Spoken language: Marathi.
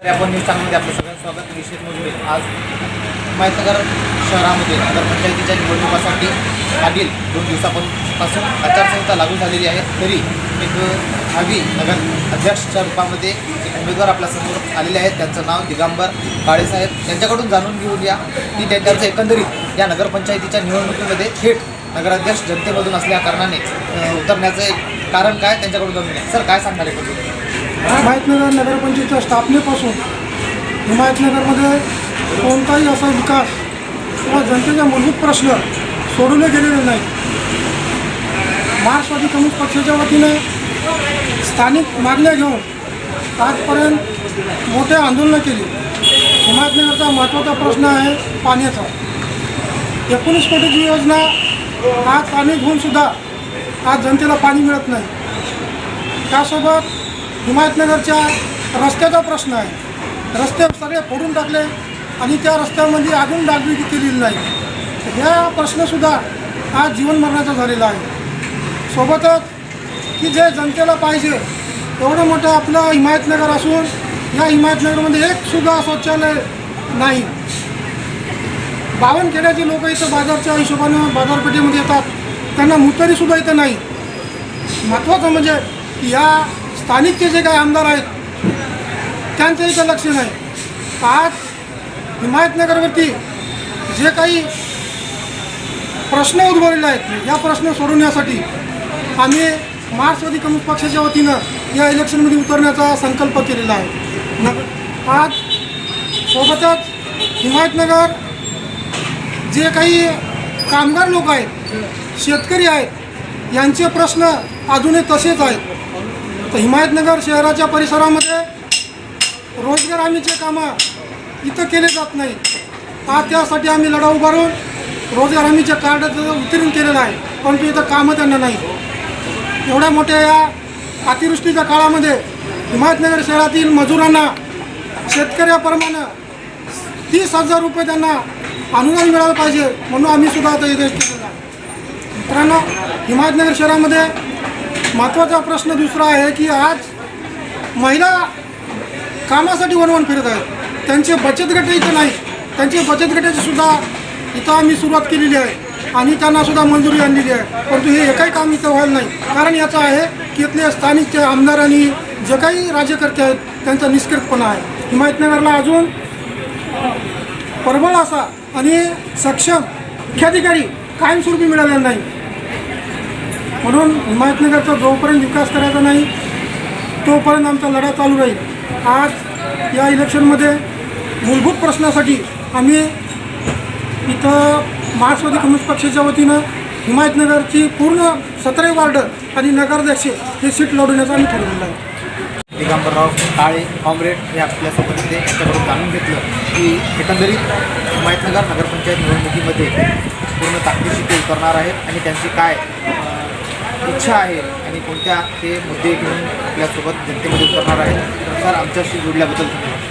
आपण न्यूज चॅनलमध्ये आपलं सगळ्यांचं स्वागत. निश्चित मोजवे आज हिमायतनगर शहरामध्ये नगरपंचायतीच्या निवडणुकासाठी मागील दोन दिवसापासून आचारसंहिता लागू झालेली आहे. तरी एक भावी नगर अध्यक्षच्या रूपामध्ये एक उमेदवार आपल्यासमोर आलेले आहेत. त्यांचं नाव दिगंबर काळेसाहेब त्यांच्याकडून जाणून घेऊन या की त्यांचं एकंदरीत या नगरपंचायतीच्या निवडणुकीमध्ये थेट नगराध्यक्ष जनतेमधून असल्या कारणाने उतरण्याचं एक कारण काय? त्यांच्याकडून जाणून घ्या. सर काय सांगणार आहे हिमायतनगर नगरपंचायतच्या स्थापनेपासून हिमायतनगरमध्ये कोणताही असा विकास किंवा जनतेचे मूलभूत प्रश्न सोडवले गेलेले नाहीत. मार्क्सवादी कम्युनिस्ट पक्षाच्या वतीने स्थानिक मागण्या घेऊन आजपर्यंत मोठे आंदोलनं केली. हिमायतनगरचा महत्त्वाचा प्रश्न आहे पाण्याचा. एकोणीस कोटीची योजना आज पाणी घेऊनसुद्धा आज जनतेला पाणी मिळत नाही. त्यासोबत हिमायतनगरच्या रस्त्याचा प्रश्न आहे. रस्ते सगळे फोडून टाकले आणि त्या रस्त्यामध्ये अजून डागडुजी केलेली नाही. या ह्या प्रश्नसुद्धा आज जीवनमरणाचा झालेला आहे. सोबतच की जे जनतेला पाहिजे एवढं मोठं आपलं हिमायतनगर असून या हिमायतनगरमध्ये एकसुद्धा शौचालय नाही. बावनखेड्याचे लोक इथं बाजारच्या हिशोबानं बाजारपेठेमध्ये येतात. त्यांना मुतरीसुद्धा इथं नाही. महत्त्वाचं म्हणजे की या स्थानिकचे जे काही आमदार आहेत त्यांचं इथं लक्ष नाही. आज हिमायतनगरवरती जे काही प्रश्न उद्भवलेले आहेत या प्रश्न सोडवण्यासाठी आम्ही मार्क्सवादी कम्युनिस्ट पक्षाच्या वतीनं या इलेक्शनमध्ये उतरण्याचा संकल्प केलेला आहे. नग आज सोबतच हिमायतनगर जे काही कामगार लोक आहेत शेतकरी आहेत यांचे प्रश्न अजूनही तसेच आहेत. तर हिमायतनगर शहराच्या परिसरामध्ये रोजगार हमीचे कामं इथं केले जात नाही. आज त्यासाठी आम्ही लढा उभारून रोजगार हमीच्या कार्डाचं उत्तीर्ण केलेलं आहे. परंतु इथं कामं त्यांना नाही. एवढ्या मोठ्या या अतिवृष्टीच्या काळामध्ये हिमायतनगर शहरातील मजुरांना शेतकऱ्याप्रमाणे तीस हजार रुपये त्यांना अनुदान मिळालं पाहिजे म्हणून आम्ही सुद्धा आता इथे केलेलं आहे. मित्रांनो हिमायतनगर शहरामध्ये महत्त्वाचा प्रश्न दुसरा आहे की आज महिला कामासाठी वनवन फिरत आहेत. त्यांचे बचत गट इथं नाही त्यांचे बचत गटाची सुद्धा इथं आम्ही सुरुवात केलेली आहे आणि त्यांना सुद्धा मंजुरी आणलेली आहे. परंतु हे एकही काम इथं व्हायला नाही. कारण याचं आहे की इथले स्थानिकचे आमदार आणि जे काही राज्यकर्ते आहेत त्यांचा निष्कर्षपणा आहे. हिमायतनगरला अजून प्रबळ असा आणि सक्षम मुख्याधिकारी कायमस्वरूपी मिळालेला नाही. म्हणून हिमायतनगरचा जोपर्यंत विकास करायचा नाही तोपर्यंत आमचा लढा चालू राहील. आज या इलेक्शनमध्ये मूलभूत प्रश्नासाठी आम्ही इथं मार्क्सवादी कम्युनिस्ट पक्षाच्या वतीनं हिमायतनगरची पूर्ण सतरा वार्ड आणि नगराध्यक्ष हे सीट लढवण्याचं आम्ही ठरवलेलं आहे. दिगंबरराव काळे कॉम्रेड हे आपल्यासोबत होते यांच्याकडून जाणून घेतलं की एकंदरीत हिमायतनगर नगरपंचायत निवडणुकीमध्ये पूर्ण ताकदीशी ते उतरणार आहेत आणि त्यांची काय इच्छा आहे आणि कोणत्या ते मुद्दे घेऊन आपल्यासोबत जनतेमध्ये उतरणार आहेत. तर आमच्याशी जोडल्याबद्दल धन्यवाद.